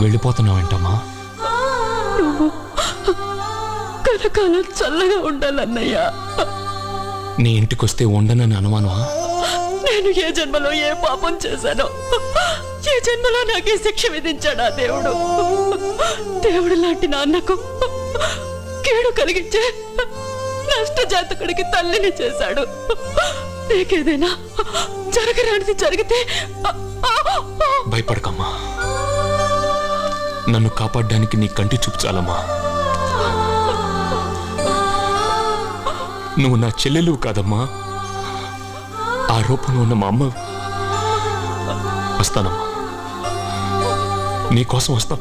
వెళ్ళిపోతున్నావేంటమ్మా? నువ్వు కనకాలం చల్లగా ఉండాలన్నయ్యా. నీ ఇంటికొస్తే ఉండనని అనుమానమా? నేను ఏ జన్మలో ఏ పాపం చేశానో ఏ జన్మలో నాకు శిక్ష విధించాడా దేవుడు? దేవుడు లాంటి నాన్నకు కీడు కలిగించే నష్టజాతకుడికి తల్లిని చేశాడు. నీకేదైనా జరగరానిది జరిగితే భయపడకమ్మా. నన్ను కాపాడడానికి నీ కంటి చూపు చాలమ్మా. నువ్వు నా చెల్లెలు కాదమ్మా. ఆ రూపంలో ఉన్న మా అమ్మ వస్తానమ్మా. నీకోసం వస్తాం.